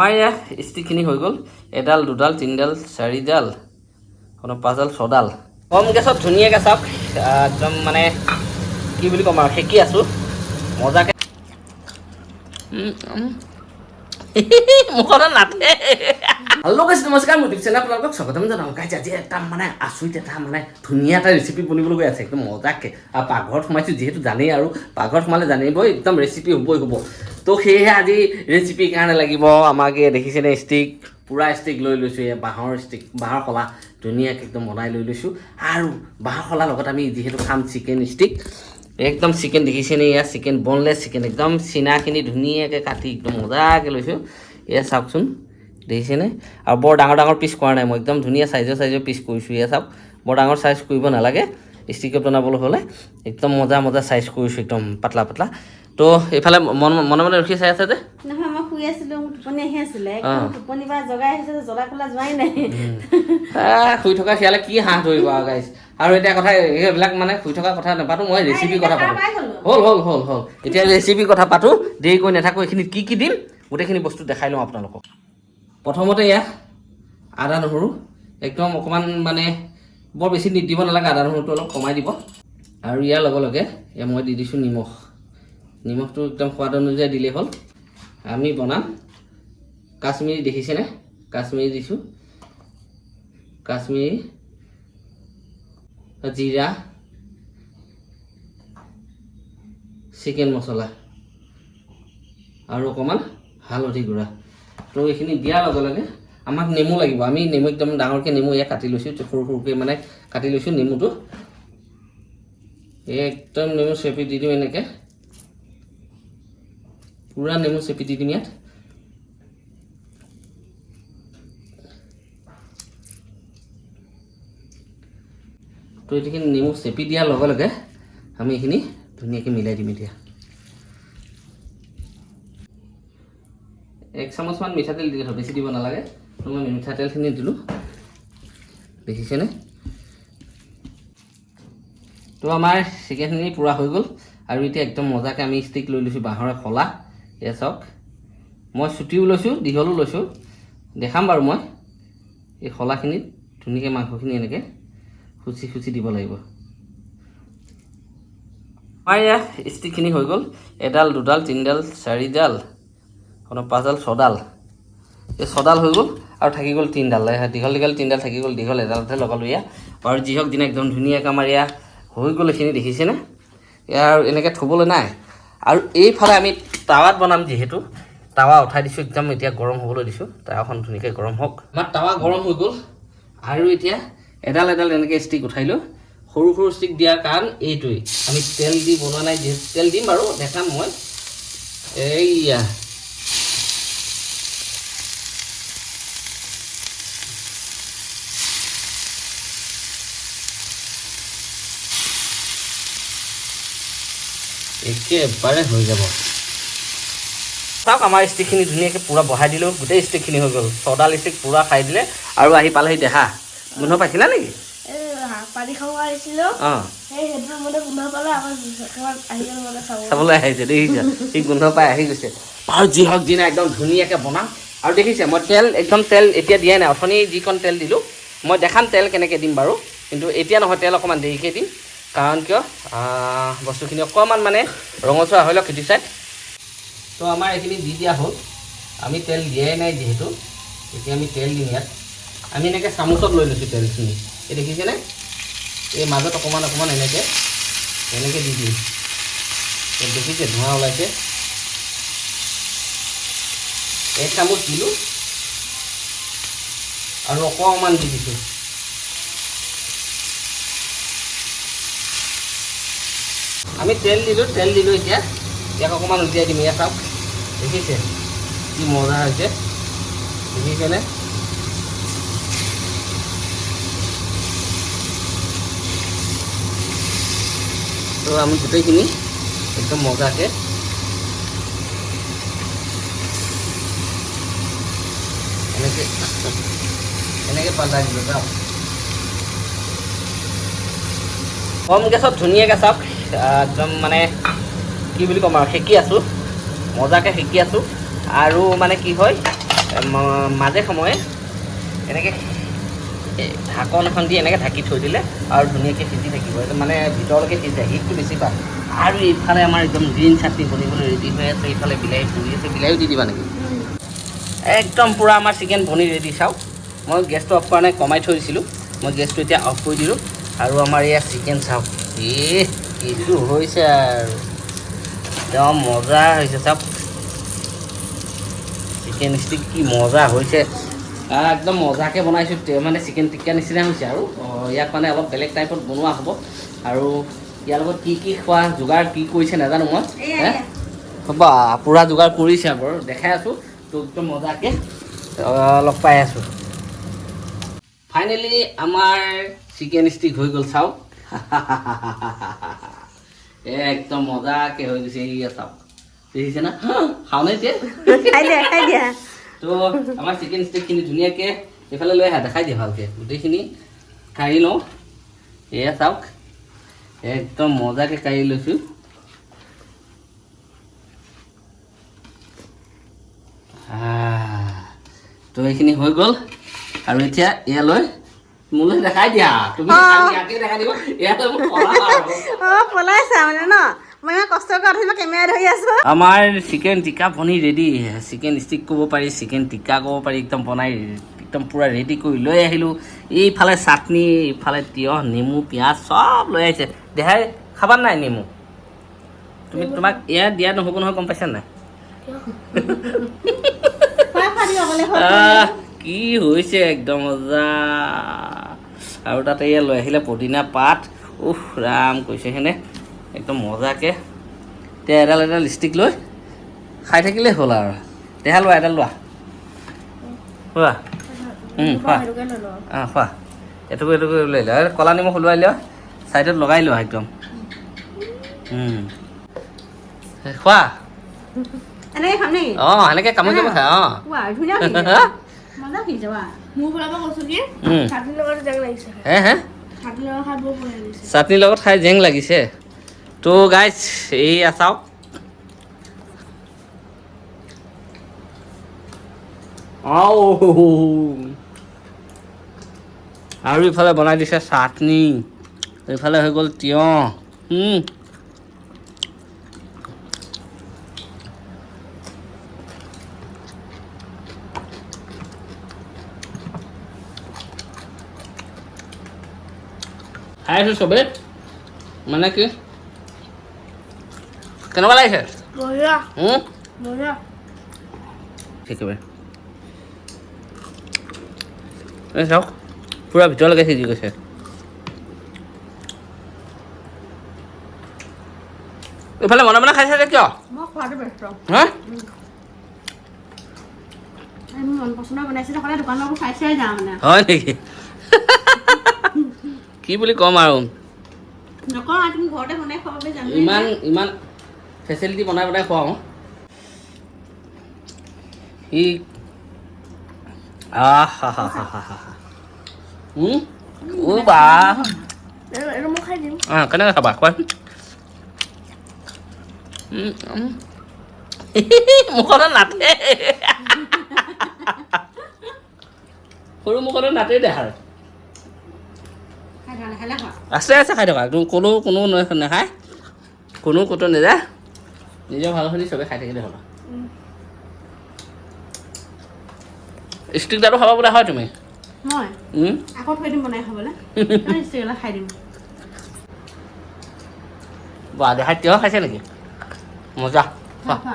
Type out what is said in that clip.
আমাৰ এয়া ষ্টিকখিনি হৈ গ'ল। এডাল, দুডাল, তিনিডাল, চাৰিডাল আপোনাৰ পাঁচডাল, ছডাল। কম গেছত ধুনীয়াকৈ চাওক। একদম মানে কি বুলি ক'ম আৰু, সেকি আছোঁ। মজাকৈ মুখত নাথে হেল্ল' গাইছ নমস্কাৰ, মোৰ ইউটিউব চেনেল আপোনালোকক স্বাগতম জনাওঁ গাইছ আজি এটা মানে আচৰিত এটা মানে ধুনীয়া এটা ৰেচিপি বনিবলৈ গৈ আছে, একদম মজাকৈ। আৰু পাকঘৰত সোমাইছোঁ, যিহেতু জানেই আৰু পাকঘৰত সোমালে জানিবই, একদম ৰেচিপি হ'বই হ'ব। তো সেয়েহে আজি ৰেচিপিৰ কাৰণে লাগিব, আমাক এই দেখিছেনে ষ্টিক পূৰা ষ্টিক লৈ লৈছোঁ, এই বাঁহৰ ষ্টিক বাঁহৰ শলা ধুনীয়াকৈ একদম বনাই লৈ লৈছোঁ। আৰু বাঁহৰ শলাৰ লগত আমি যিহেতু খাম চিকেন ষ্টিক একদম চিকেন দেখিছেনে এয়া চিকেন বনলেছ চিকেন একদম চিনাখিনি ধুনীয়াকৈ কাটি একদম মজাকৈ লৈছোঁ। এয়া চাওকচোন দেখিছেনে আৰু বৰ ডাঙৰ ডাঙৰ পিচ কৰা নাই, মই একদম ধুনীয়া চাইজৰ চাইজৰ পিচ কৰিছোঁ এয়া চাওক। বৰ ডাঙৰ চাইজ কৰিব নালাগে ষ্টিকত বনাবলৈ হ'লে। একদম মজা মজা চাইজ কৰিছোঁ, একদম পাতলা পাতলা। তো, এইফালে মন, মনে মনে ৰখি চাই আছে যে? শুই আছিলো মোৰ টোপনি আহি আছিলে টোপনি পৰা জগাই আহিছে জ্বলা কলা যোৱাই নাই। শুই থকা শিয়ালে কি হাঁহ ধৰিব আৰু গাইছ আৰু এতিয়া কথা এইবিলাক মানে শুই থকা কথা নাপাতো মই ৰেচিপি কথা পাতো। হ'ল। হ'ল হ'ল হ'ল এতিয়া ৰেচিপি কথা পাতো দেৰি কৰি নাথাকোঁ এইখিনিত কি কি দিম গোটেইখিনি বস্তু দেখাই লওঁ আপোনালোকক। প্ৰথমতে এয়া আদা নহৰু একদম অকণমান মানে বৰ বেছি দিব নালাগে আদা নহৰুটো অলপ কমাই দিব। আৰু ইয়াৰ লগে লগে এয়া মই দি দিছোঁ নিমখ। নিমখটো একদম সোৱাদ অনুযায়ী দিলেই হ'ল। আমি বনাম। কাশ্মীৰী দেখিছেনে? কাশ্মীৰী দিছোঁ। কাশ্মীৰী, জিৰা, চিকেন মছলা আৰু অকণমান হালধি গুড়া। তো এইখিনি দিয়াৰ লগে লগে আমাক নেমু লাগিব। আমি নেমু একদম ডাঙৰকৈ নেমু ইয়াত কাটি লৈছোঁ সৰু সৰুকৈ মানে কাটি লৈছোঁ নেমুটো। একদম নেমু চেপি দি দিম এনেকৈ। পূৰা নেমু চেপি দি দিম ইয়াত তো এইখিনি নেমু চেপি দিয়াৰ লগে লগে আমি এইখিনি ধুনীয়াকৈ মিলাই দিম এতিয়া। এক চামুচমান মিঠাতেল দি দিলোঁ, বেছি দিব নালাগে। তো মই মিঠাতেলখিনি দিলোঁ। দেখিছেনে? তো আমাৰ চিকেনখিনি পূৰা হৈ গ'ল। আৰু এতিয়া একদম মজাকৈ আমি ষ্টিক লৈ লৈছোঁ বাঁহৰে খলা। এয়া চাওক। মই চুটিও লৈছোঁ, দীঘলো লৈছোঁ। দেখাম বাৰু মই। এই শলাখিনিত, ধুনীয়াকৈ মাংসখিনি এনেকৈ খুচি খুচি দিব লাগিব। আমাৰ এয়া ষ্টিকখিনি হৈ গ'ল। এডাল, দুডাল, তিনিডাল, চাৰিডাল পাঁচডাল, ছডাল। এই ছডাল হৈ গ'ল আৰু থাকি গ'ল তিনিডাল। দীঘল দীঘল, তিনিডাল থাকি গ'ল, দীঘল এডালতে লগালোঁ এয়া। আৰু যি হওক দিনা একদম ধুনীয়াকৈ আমাৰ এয়া হৈ গ'ল এইখিনি, দেখিছেনে? এয়া আৰু এনেকৈ থ'বলৈ নাই। আৰু এইফালে আমি টাৱাত বনাম যিহেতু। টাৱা উঠাই দিছোঁ একদম এতিয়া গৰম হ'বলৈ দিছোঁ। টাৱাখন ধুনীয়াকৈ গৰম হওক। আমাৰ টাৱা গৰম হৈ গ'ল। আৰু এতিয়া এডাল এডাল এনেকৈ ষ্টিক উঠাই লৈ সৰু সৰু ষ্টিক দিয়াৰ কাৰণ এইটোৱেই। আমি তেল দি বনোৱা নাই যিহেতু তেল দিম বাৰু দেখাম মই। এইয়া। একেবাৰে হৈ যাব। চাওক আমাৰ ষ্টিকখিনি ধুনীয়াকৈ পূৰা বহাই দিলোঁ গোটেই ষ্টিকখিনি হৈ গ'ল। ছডাল ষ্টিক পূৰা খাই দিলে আৰু আহি পালেহি দেহা। গোন্ধ পাইছিলা নেকি? মানে মানে চাব চাবলৈ আহিছে দেখিছে? সি গোন্ধ পাই আহি গৈছে। আৰু যি হওক যি নাই একদম ধুনীয়াকৈ বনাম। আৰু দেখিছে মই তেল একদম তেল এতিয়া দিয়াই নাই। অথনি যিকণ তেল দিলোঁ মই দেখাম তেল কেনেকৈ দিম বাৰু। কিন্তু এতিয়া নহয় তেল অকণমান দেৰিকৈ দিম। কাৰণ কিয়? বস্তুখিনি অকণমান মানে ৰঙচুৱা হৈ লওক সিটো চাইড তো আমাৰ এইখিনি দি দিয়া হ'ল। আমি তেল দিয়াই নাই যিহেতু। এতিয়া আমি তেল দিম ইয়াত। আমি এনেকৈ চামুচত লৈ লৈছোঁ তেলখিনি। এই দেখিছেনে? এই মাজত অকণমান অকণমান এনেকৈ এনেকৈ দি দিম। দেখিছে, ধোঁৱা ওলাইছে। এক চামুচ দিলোঁ। আৰু অকণমান দি দিছোঁ। আমি তেল দিলোঁ তেল দিলোঁ এতিয়া। ইয়াক অকণমান উলিয়াই দিম ইয়াত চাওক। দেখিছে? কি মজা হৈছে। দেখিছেনে? তো আমি গোটেইখিনি একদম মজাকৈ এনেকৈ এনেকৈ পাল্টাই দিলোঁ, চাওক। কম গেছত ধুনীয়াকৈ চাওক। একদম মানে কি বুলি ক'ম আৰু সেকি আছোঁ। মজাকৈ সেকি আছোঁ। আৰু মানে কি হয় মাজে সময়ে এনেকৈ ঢাকন এখন দি এনেকৈ ঢাকি থৈ দিলে আৰু ধুনীয়াকৈ সিজি থাকিব। একদম মানে ভিতৰলৈকে সিজি হিটটো বেছি পায় আৰু এইফালে আমাৰ একদম গ্ৰীণ চাটনি বনিবলৈ ৰেডি হৈ আছে, এইফালে বিলাহী পুৰি আছে, বিলাহীও দি দিবা নেকি? একদম পূৰা আমাৰ চিকেন বনি ৰেডি চাওক। মই গেছটো অফ কৰা নাই, কমাই থৈ দিছিলোঁ। মই গেছটো এতিয়া অফ কৰি দিলোঁ। আৰু আমাৰ এয়া চিকেন চাওক। এই কিটো হৈছে আৰু। একদম মজা হৈছে চাওক। চিকেন ষ্টিক কি মজা হৈছে। একদম মজাকৈ বনাইছোঁ মানে চিকেন টিক্কা নিচিনা হৈছে আৰু। ইয়াক মানে অলপ বেলেগ টাইপত বনোৱা হ'ব। আৰু ইয়াৰ লগত কি কি খোৱা যোগাৰ কি কৰিছে নাজানো মই। হে? হ'ব পূৰা যোগাৰ কৰিছে বাৰু দেখাই আছোঁ। তো একদম মজাকৈ লগ পাই আছোঁ। ফাইনেলি আমাৰ চিকেন ষ্টিক হৈ গ'ল চাওক। একদম মজাকৈ হৈ গৈছে এইয়া চাওক দেখিছে না? দিয়া খাই দিয়া। তো আমাৰ চিকেন ষ্টিকখিনি ধুনীয়াকৈ এইফালে লৈ আহা দেখাই দিয়া ভালকৈ। গোটেইখিনি কাঢ়ি লওঁ। এয়া চাওক একদম মজাকৈ কাঢ়ি লৈছোঁ। তো এইখিনি হৈ গ'ল। আৰু এতিয়া ইয়ালৈ মোলৈ দেখাই দিয়া তুমি। ইয়াকে দেখাই দিব মোক অ পলাইছা মানে ন? মই কষ্ট কৰি কেমেৰা ধৰি আছো। আমাৰ চিকেন টিক্কা বনি ৰেডি চিকেন ষ্টিক ক'ব পাৰি চিকেন টিক্কা ক'ব পাৰি একদম বনাই একদম পূৰা ৰেডি কৰি লৈ আহিলোঁ। এইফালে চাটনি ইফালে তিয়ঁহ নেমু পিঁয়াজ চব লৈ আহিছে। দেহাই খাবা নাই নেমু? তুমি তোমাক এয়া দিয়া নহ'ব নহয় গম পাইছা নাই? কি হৈছে একদম মজা আৰু তাতে এয়া লৈ আহিলে পদিনা পাত। উফ ৰাম কৈছেহেনে একদম মজাকৈ। এতিয়া এডাল এডাল ষ্টিক লৈ খাই থাকিলেই হ'ল আৰু। দেহা লোৱা এডাল লোৱা। খোৱা খোৱা অঁ খোৱা এইটোকো এইটোকো লৈ লোৱা ক'লা নিমখ ওলোৱাই লোৱা। ছাইডত লগাই লোৱা একদম। খোৱা অঁ সেনেকৈ কামুৰি কামুৰি খায় অঁ মজা মোৰ কৈছোঁ কি। চাটনিৰ লগত জেং লাগিছে। হে হে? চাটনিৰ লগত খাই জেং লাগিছে। তো গাইজ এইয়া চাওক আৰু ইফালে বনাই দিছে চাটনি। এইফালে হৈ গ'ল তিয়ঁহ। খাই আছোঁ চবেই। মানে কি? কেনেকুৱা লাগিছে? একেবাৰে। এই চাওক পূৰা ভিতৰলৈকে সিজি গৈছে। এইফালে মনে মনে খাইছে যে কিয়? মই খোৱাটো ব্যস্ত হা? এই মোৰ কি বুলি ক'ম আৰু? ইমান ইমান ফেচিলিটি বনাই বনাই খুৱাওঁ। সি কেনেকৈ খাবা? কোৱা। মুখত নাতে সৰু মুখত নাটেই দেহাৰ। আছে আছে খাই থকা। কোনো কোনো নাখায়। কোনো ক'তো নাযায়। নিজৰ ভালখিনি চবে খাই থাকিলে হ'ল উম। ষ্টিক দাটো খাব বোলে হয় তুমি? মই উম? আকৌ থৈ দিম বনাই খাবলৈ। ষ্টিকলৈ খাই দিম। বা দেখাই তিয়হ খাইছে নেকি? মজা। খোৱা।